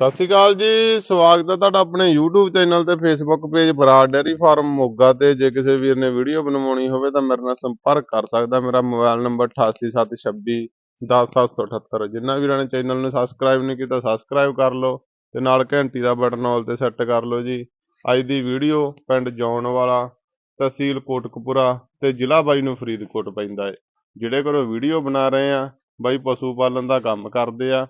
ਸਤਿ ਸ਼੍ਰੀ ਅਕਾਲ ਜੀ, ਸਵਾਗਤ ਹੈ ਤੁਹਾਡਾ ਆਪਣੇ YouTube ਚੈਨਲ ਤੇ Facebook page Brar dairy farm Moga ਤੇ। ਜੇ ਕਿਸੇ ਵੀਰ ਨੇ ਵੀਡੀਓ ਬਣਵਾਉਣੀ ਹੋਵੇ ਤਾਂ ਮੇਰੇ ਨਾਲ ਸੰਪਰਕ ਕਰ ਸਕਦਾ। ਮੇਰਾ ਮੋਬਾਈਲ ਨੰਬਰ 8876 10778 ਜਿੰਨਾ ਵੀਰਾਂ ਨੇ ਚੈਨਲ ਨੂੰ ਸਬਸਕ੍ਰਾਈਬ ਨਹੀਂ ਕੀਤਾ ਸਬਸਕ੍ਰਾਈਬ ਕਰ ਲਓ ਤੇ ਨਾਲ ਘੰਟੀ ਦਾ ਬਟਨ ਆਲ ਤੇ ਸੈੱਟ ਕਰ ਲਓ ਜੀ। ਅੱਜ ਦੀ ਵੀਡੀਓ ਪਿੰਡ ਜੌਨ ਵਾਲਾ, ਤਹਿਸੀਲ ਕੋਟਕਪੂਰਾ ਤੇ ਜ਼ਿਲ੍ਹਾ ਬਾਈ ਨੂੰ ਫਰੀਦਕੋਟ ਪੈਂਦਾ ਏ ਜਿਹੜੇ ਕੋਲ ਵੀਡੀਓ ਬਣਾ ਰਹੇ ਆ, ਬਾਈ ਪਸ਼ੂ ਪਾਲਣ ਦਾ ਕੰਮ ਕਰਦੇ ਆ।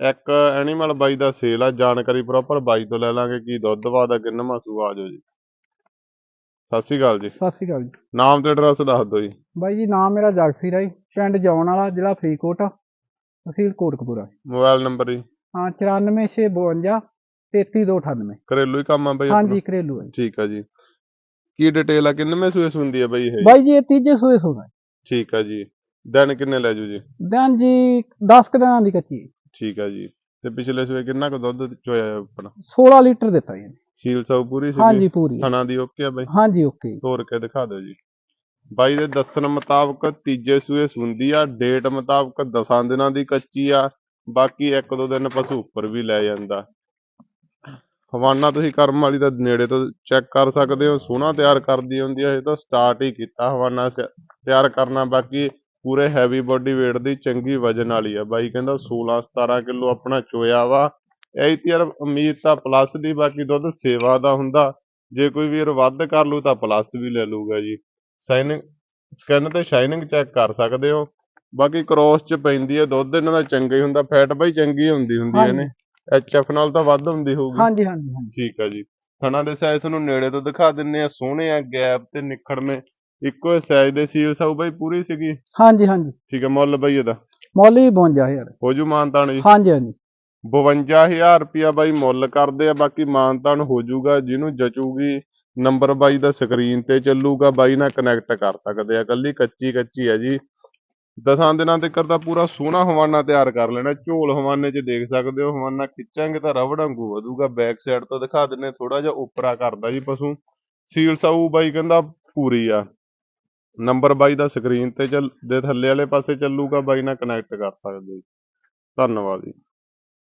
ਇੱਕ ਐਨੀਮਲ ਬਾਈ ਦਾ ਸੇਲ ਆ ਜਾਣਕਾਰੀ ਪ੍ਰੋਪਰ ਬਾਈ ਤੋਂ ਲੈ ਲਾਂਗੇ ਕੀ ਦੁੱਧ ਵਾਦਾ ਕਿੰਨਾ ਸੂਆ ਆ ਜਾਓ ਜੀ। ਸਤਿ ਸ਼੍ਰੀ ਅਕਾਲ ਜੀ। ਸਤਿ ਸ਼੍ਰੀ ਅਕਾਲ ਜੀ। ਨਾਮ ਤੇ ਐਡਰੈਸ ਦੱਸ ਦਿਓ ਜੀ। ਬਾਈ ਜੀ ਨਾਮ ਮੇਰਾ ਜਗਸੀ ਰਾਈ ਪਿੰਡ ਜੌਨ ਵਾਲਾ ਜ਼ਿਲ੍ਹਾ ਫਰੀਦਕੋਟ ਤਹਿਸੀਲ ਕੋਟਕਪੂਰਾ। ਮੋਬਾਈਲ ਨੰਬਰ ਜੀ। ਹਾਂ 94652 33298 ਘਰੇਲੂ ਹੀ ਕੰਮ ਆ ਬਾਈ ਹਾਂਜੀ? ਘਰੇਲੂ ਹੈ ਠੀਕ ਆ ਜੀ। ਕੀ ਡਿਟੇਲ ਆ ਕਿੰਨੇ ਸੂਏ ਹੁੰਦੀ ਆ ਬਾਈ ਇਹ? ਬਾਈ ਜੀ ਇਹ ਤੀਜੇ ਸੂਏ ਸੋਣਾ ਠੀਕ ਆ ਜੀ। ਦਿਨ ਕਿੰਨੇ ਲੈ ਜੂ ਜੀ? ਦਿਨ ਜੀ 10 ਕੁ ਦਿਨਾਂ ਦੀ ਕੱਚੀ। ਠੀਕ ਆ ਜੀ। ਤੇ ਪਿਛਲੇ ਸੂਏ ਕਿੰਨਾ ਕੁ ਦੁੱਧ ਚੋਇਆ ਆਪਣਾ? 16 ਲੀਟਰ ਦਿੱਤਾ ਜੀ ਸੀਲ ਸਾਊ ਪੂਰੀ ਸੀ ਹਾਂਜੀ ਪੂਰੀ ਹੈ। ਥਣਾ ਦੀ ਓਕੇ ਆ ਬਾਈ? ਹਾਂਜੀ ਓਕੇ। ਤੋਰ ਕੇ ਦਿਖਾ ਦਿਓ ਜੀ। ਬਾਈ ਦੇ ਦੱਸਣ ਮੁਤਾਬਕ ਤੀਜੇ ਸੂਏ ਸੁੰਦੀ ਆ ਡੇਟ ਮੁਤਾਬਕ ਦਸਾਂ ਦਿਨਾਂ ਦੀ ਕੱਚੀ ਆ ਬਾਕੀ ਇੱਕ ਦੋ ਦਿਨ ਪਸ਼ੂ ਉੱਪਰ ਵੀ ਲੈ ਜਾਂਦਾ। ਹਵਾਨਾ ਤੁਸੀਂ ਕਰਮ ਵਾਲੀ ਦਾ ਨੇੜੇ ਤੋਂ ਚੈੱਕ ਕਰ ਸਕਦੇ ਹੋ। ਸੋਹਣਾ ਤਿਆਰ ਕਰਦੀ ਹੁੰਦੀ ਆ ਇਹ ਤਾਂ ਸਟਾਰਟ ਹੀ ਕੀਤਾ ਹਵਾਨਾ ਸ- ਤਿਆਰ ਕਰਨਾ ਬਾਕੀ ਪੂਰੇ ਹੈਵੀ ਬੋਡੀ weight ਦੀ ਚੰਗੀ ਵਜਨ ਵਾਲੀ ਆ। ਬਾਈ ਕਹਿੰਦਾ 16 17 ਕਿਲੋ ਆਪਣਾ ਚੋਇਆ ਵਾ। ਇਹ ਯਾਰ ਉਮੀਦ ਤਾਂ ਪਲੱਸ ਦੀ ਬਾਕੀ ਦੁੱਧ ਸੇਵਾ ਦਾ ਹੁੰਦਾ। ਜੇ ਕੋਈ ਵੀਰ ਵੱਧ ਕਰ ਲੂ ਤਾਂ ਪਲੱਸ ਵੀ ਲੈ ਲੂਗਾ ਜੀ। ਸਾਈਨਿੰਗ ਸਕਿਨ ਤੇ ਸ਼ਾਈਨਿੰਗ ਚੈੱਕ ਕਰ ਸਕਦੇ ਹੋ। ਬਾਕੀ ਕ੍ਰੋਸ ਚ ਪੈਂਦੀ ਹੈ ਦੁੱਧ ਇਹਨਾਂ ਦਾ ਚੰਗਾ ਹੀ ਹੁੰਦਾ। ਫੈਟ ਬਾਈ ਚੰਗੀ ਹੁੰਦੀ ਹੁੰਦੀ ਹੈ ਨੇ। ਐਚਐਫ ਨਾਲ ਤਾਂ ਵੱਧ ਹੁੰਦੀ ਹੋਊਗੀ। ਹਾਂਜੀ ਹਾਂਜੀ ਠੀਕ ਆ ਜੀ। ਥਣਾ ਦੇ ਸਾਈਜ਼ ਤੁਹਾਨੂੰ ਨੇੜੇ ਤੋਂ ਦਿਖਾ ਦਿੰਨੇ ਆ। ਸੋਹਣੇ ਆ ਗੈਪ ਤੇ ਨਿਖੜਵੇਂ। ਇੱਕੋ ਸਾਈਜ਼ ਦੇ ਸੀਲ ਸਾਊ ਬਾਈ ਪੂਰੀ ਸੀਗੀ? ਹਾਂਜੀ ਹਾਂਜੀ। ਠੀਕ ਆ ਮੁੱਲ ਬਾਈ ਇਹਦਾ? ਮੁੱਲ ਵੀ 52000 ਹੋ ਜੂ ਮਾਨਤਾਨ ਜੀ? ਹਾਂਜੀ ਹਾਂਜੀ। 52000 ਰੁਪਿਆ ਬਾਈ ਮੁੱਲ ਕਰਦੇ ਆ ਬਾਕੀ ਮਾਨਤਾਨ ਹੋ ਜਾਊਗਾ ਜਿਹਨੂੰ ਜਚੂਗੀ ਨੰਬਰ ਬਾਈ ਦਾ ਸਕਰੀਨ ਤੇ ਚੱਲੂਗਾ ਬਾਈ ਨਾਲ ਕਨੈਕਟ ਕਰ ਸਕਦੇ ਆ। ਕੱਲੀ ਕੱਚੀ ਕੱਚੀ ਆ ਜੀ। ਦਸਾਂ ਦਿਨਾਂ ਤੱਕ ਤਾਂ ਪੂਰਾ ਸੋਹਣਾ ਹਵਾਨਾ ਤਿਆਰ ਕਰ ਲੈਣਾ। ਝੋਲ ਹਵਾਨੇ 'ਚ ਦੇਖ ਸਕਦੇ ਹੋ ਹਵਾਨਾ ਖਿੱਚਾਂਗੇ ਤਾਂ ਰਬੜ ਵਾਂਗੂ ਵਧੂਗਾ। ਬੈਕ ਸਾਈਡ ਤੋਂ ਦਿਖਾ ਦਿੰਨੇ ਥੋੜਾ ਜਿਹਾ ਉਪਰਾ ਕਰਦਾ ਜੀ ਪਸ਼ੂ। ਸੀਲ ਸਾਊ ਬਾਈ ਕਹਿੰਦਾ ਪੂਰੀ ਆ। ਨੰਬਰ ਬਾਈ ਦਾ ਸਕਰੀਨ ਤੇ ਚੱਲ, ਦੇ ਥੱਲੇ ਵਾਲੇ ਪਾਸੇ ਚੱਲੂਗਾ ਬਾਈ ਨਾਲ ਕਨੈਕਟ ਕਰ ਸਕਦੇ ਹੋ ਧੰਨਵਾਦ ਜੀ।